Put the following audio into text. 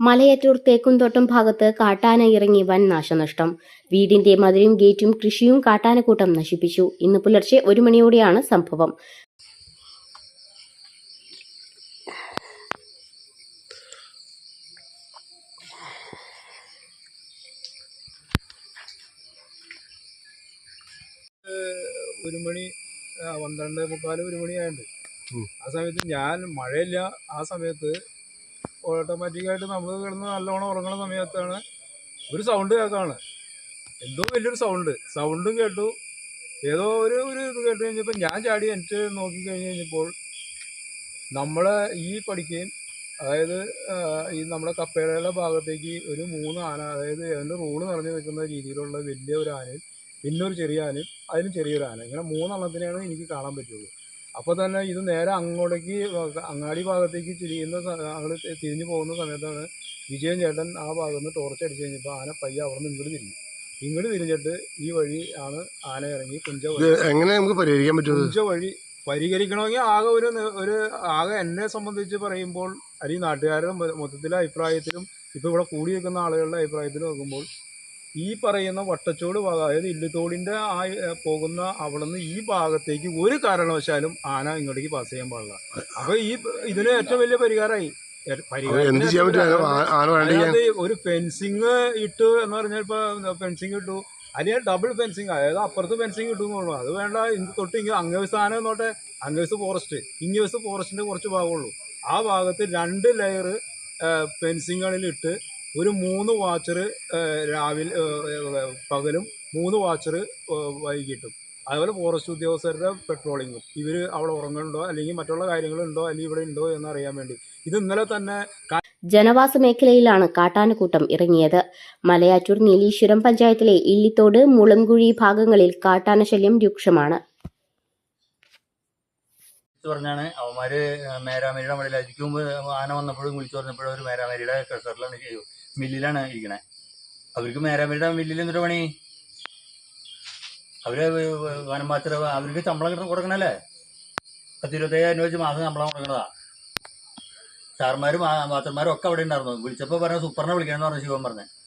മലയാറ്റൂർ തേക്കുംതോട്ടം ഭാഗത്ത് കാട്ടാന ഇറങ്ങി വൻ നാശനഷ്ടം. വീടിന്റെ മതിലും ഗേറ്റും കൃഷിയും കാട്ടാനക്കൂട്ടം നശിപ്പിച്ചു. ഇന്ന് പുലർച്ചെ ഒരു മണിയോടെയാണ് സംഭവം. ഒരു മണി പന്ത്രണ്ട് മുക്കാൽ ഒരു മണിയായുണ്ട്. ആ സമയത്ത് ഞാൻ മഴയില്ല. ആ സമയത്ത് ഓട്ടോമാറ്റിക്കായിട്ട് നമ്മൾ കിടന്ന് നല്ലോണം ഉറങ്ങുന്ന സമയത്താണ് ഒരു സൗണ്ട് കേൾക്കാണ്. എന്തോ വലിയൊരു സൗണ്ട് സൗണ്ടും കേട്ടു. ഏതോ ഒരു ഒരു ഇത് കേട്ട് കഴിഞ്ഞപ്പോൾ ഞാൻ ചാടി എനിക്ക് നോക്കി കഴിഞ്ഞ് കഴിഞ്ഞപ്പോൾ നമ്മളെ ഈ പഠിക്കുകയും അതായത് ഈ നമ്മുടെ കപ്പേടയുടെ ഭാഗത്തേക്ക് ഒരു മൂന്ന് ആന അതായത് അതിന്റെ റൂൾ നിറഞ്ഞു നിൽക്കുന്ന രീതിയിലുള്ള വലിയ ഒരു ആനയും പിന്നെ ഒരു ചെറിയ ആനയും അതിലും ചെറിയൊരു ആന. ഇങ്ങനെ മൂന്നെണ്ണത്തിനെയാണ് എനിക്ക് കാണാൻ പറ്റുള്ളൂ. അപ്പോൾ തന്നെ ഇത് നേരെ അങ്ങോട്ടേക്ക് അങ്ങാടി ഭാഗത്തേക്ക് തിരിയുന്ന അങ്ങോട്ട് തിരിഞ്ഞു പോകുന്ന സമയത്താണ് വിജയൻ ചേട്ടൻ ആ ഭാഗത്ത് നിന്ന് ടോർച്ച് അടിച്ച് കഴിഞ്ഞപ്പോൾ ആന പയ്യ അവിടെ നിന്ന് ഇങ്ങോട്ട് തിരിഞ്ഞു. ഇങ്ങോട്ട് തിരിഞ്ഞിട്ട് ഈ വഴി ആണ് ആന ഇറങ്ങി കുഞ്ച വഴി. എങ്ങനെ നമുക്ക് പരിഹരിക്കാൻ പറ്റും? കുഞ്ച വഴി പരിഹരിക്കണമെങ്കിൽ ആകെ ഒരു ഒരു ആകെ എന്നെ സംബന്ധിച്ച് പറയുമ്പോൾ അല്ലെങ്കിൽ നാട്ടുകാരുടെ മൊത്തത്തിലെ അഭിപ്രായത്തിലും ഇപ്പോൾ ഇവിടെ കൂടി നിൽക്കുന്ന ആളുകളുടെ അഭിപ്രായത്തിൽ നോക്കുമ്പോൾ ഈ പറയുന്ന വട്ടച്ചോട് ഭാഗം അതായത് ഇല്ലുത്തോടിന്റെ ആ പോകുന്ന അവിടെ നിന്ന് ഈ ഭാഗത്തേക്ക് ഒരു കാരണവശാലും ആന ഇങ്ങോട്ടേക്ക് പാസ് ചെയ്യാൻ പാടില്ല. അപ്പോൾ ഈ ഇതിന് ഏറ്റവും വലിയ പരിഹാരമായി അപ്പൊ ഒരു ഫെൻസിങ് ഇട്ടു എന്ന് പറഞ്ഞാൽ ഇപ്പൊ ഫെൻസിങ് ഇട്ടു. അല്ലെങ്കിൽ ഡബിൾ ഫെൻസിങ് അതായത് അപ്പുറത്ത് ഫെൻസിങ് ഇട്ടു എന്ന് അത് വേണ്ട തൊട്ട് ഇങ്ങനെ അങ്ങവസ് ആന നോട്ടെ അങ്ങവസ് ഫോറസ്റ്റ് ഇങ്ങവസ് ഫോറസ്റ്റിന്റെ കുറച്ച് ഭാഗമുള്ളൂ ആ ഭാഗത്ത് രണ്ട് ലെയർ ഫെൻസിങ്ങുകളിലിട്ട് ഒരു മൂന്ന് വാച്ചർ രാവിലെ പകലും മൂന്ന് വാച്ചർ വൈകിട്ടും. അതുപോലെ ഫോറസ്റ്റ് ഉദ്യോഗസ്ഥരുടെ പെട്രോളിങ്ങും ഇവർ അവിടെ ഉറങ്ങുന്നുണ്ടോ അല്ലെങ്കിൽ മറ്റുള്ള കാര്യങ്ങളുണ്ടോ അല്ലെങ്കിൽ ഇവിടെ ഉണ്ടോ എന്ന് അറിയാൻ വേണ്ടി. ഇത് ഇന്നലെ തന്നെ ജനവാസ മേഖലയിലാണ് കാട്ടാനക്കൂട്ടം ഇറങ്ങിയത്. മലയാറ്റൂർ നീലീശ്വരം പഞ്ചായത്തിലെ ഇല്ലിത്തോട് മുളങ്കുഴി ഭാഗങ്ങളിൽ കാട്ടാനശല്യം രൂക്ഷമാണ്. വിളിച്ചു പറഞ്ഞാണ് അവന്മാര് മേരാമേരിയുടെ അതിക്ക് മുമ്പ് ആന വന്നപ്പോഴും വിളിച്ചു പറഞ്ഞപ്പോഴും ഒരു മേരാമേരിയുടെ ചെയ്യും മില്ലിലാണ് ഇരിക്കണേ. അവർക്ക് നേരെ അവരുടെ മില്ലിൽ എന്തൊരു പണി? അവർ വനം മാത്ര അവർക്ക് ശമ്പളം കൊടുക്കണല്ലേ? പത്തിരുപത്തയ്യായിരം രൂപ വെച്ച് മാസം ശമ്പളം കൊടുക്കണതാ. സാർമാരും മാത്തന്മാരും ഒക്കെ അവിടെ ഉണ്ടായിരുന്നു. വിളിച്ചപ്പോൾ പറഞ്ഞ സൂപ്പറിനെ വിളിക്കണമെന്ന് പറഞ്ഞു ശിവൻ പറഞ്ഞത്